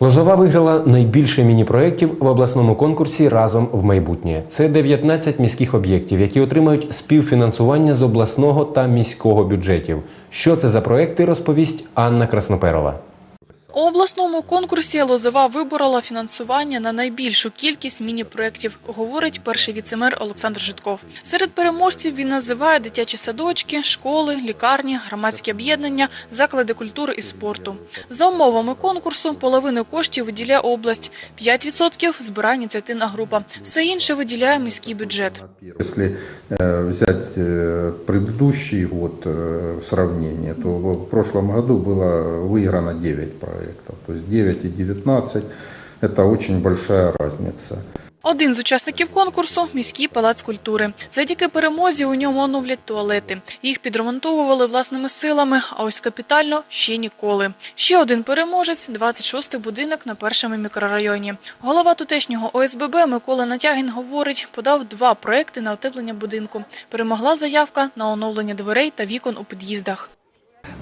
Лозова виграла найбільше міні-проєктів в обласному конкурсі разом в майбутнє. Це 19 міських об'єктів, які отримають співфінансування з обласного та міського бюджетів. Що це за проекти, розповість Анна Красноперова. У обласному конкурсі Лозова виборола фінансування на найбільшу кількість міні-проєктів, говорить перший віцемер Олександр Житков. Серед переможців він називає дитячі садочки, школи, лікарні, громадські об'єднання, заклади культури і спорту. За умовами конкурсу половину коштів виділяє область, 5% збирає ініціативна група. Все інше виділяє міський бюджет. Если э, взять э, предыдущий год э, в сравнение, то в прошлом году было выиграно 9 проектов. То есть 9 и 19 – это очень большая разница. Один з учасників конкурсу – міський палац культури. Завдяки перемозі у ньому оновлять туалети. Їх підремонтовували власними силами, а ось капітально – ще ніколи. Ще один переможець – 26-й будинок на першому мікрорайоні. Голова тутешнього ОСББ Микола Натягін говорить, подав два проекти на утеплення будинку. Перемогла заявка на оновлення дверей та вікон у під'їздах.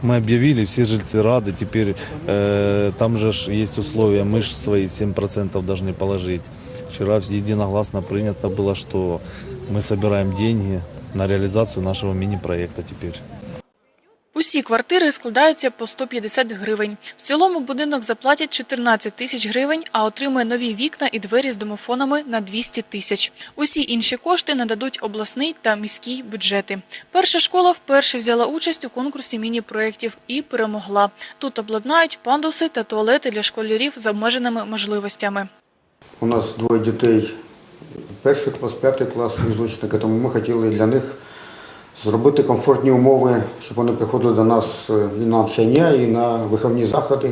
Мы объявили, все жильцы рады. Теперь э, там же ж есть условия, мы же свои 7% должны положить. Вчера единогласно принято было, что мы собираем деньги на реализацию нашего мини-проекта теперь. Усі квартири складаються по 150 гривень. В цілому будинок заплатять 14 тисяч гривень, а отримує нові вікна і двері з домофонами на 200 тисяч. Усі інші кошти нададуть обласний та міський бюджети. Перша школа вперше взяла участь у конкурсі міні-проєктів і перемогла. Тут обладнають пандуси та туалети для школярів з обмеженими можливостями. У нас двоє дітей, перший клас, п'ятий клас візочники, тому ми хотіли для них зробити комфортні умови, щоб вони приходили до нас е, і на навчання, і на виховні заходи.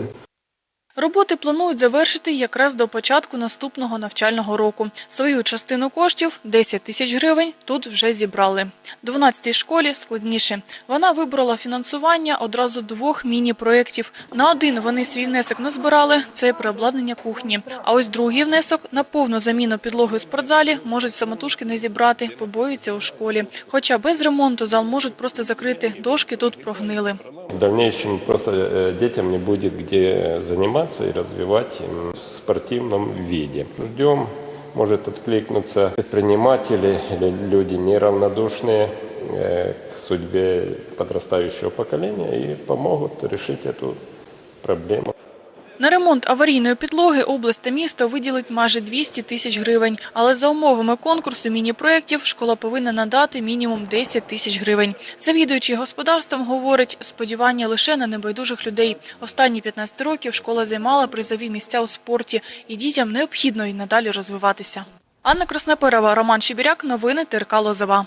Роботи планують завершити якраз до початку наступного навчального року. Свою частину коштів – 10 тисяч гривень – тут вже зібрали. 12-й школі складніше. Вона вибрала фінансування одразу двох міні-проєктів. На один вони свій внесок назбирали – це переобладнання кухні. А ось другий внесок – на повну заміну підлоги у спортзалі можуть самотужки не зібрати, побоюються у школі. Хоча без ремонту зал можуть просто закрити, дошки тут прогнили. В дальнейшем просто э, детям не будет где заниматься и развивать м, в спортивном виде. Ждем, может откликнуться предприниматели или люди неравнодушные э, к судьбе подрастающего поколения и помогут решить эту проблему. На ремонт аварійної підлоги область та місто виділить майже 200 тисяч гривень. Але за умовами конкурсу міні-проєктів школа повинна надати мінімум 10 тисяч гривень. Завідуючий господарством говорить, сподівання лише на небайдужих людей. Останні 15 років школа займала призові місця у спорті, і дітям необхідно й надалі розвиватися. Анна Красноперова, Роман Щебіряк. Новини ТРК Лозова.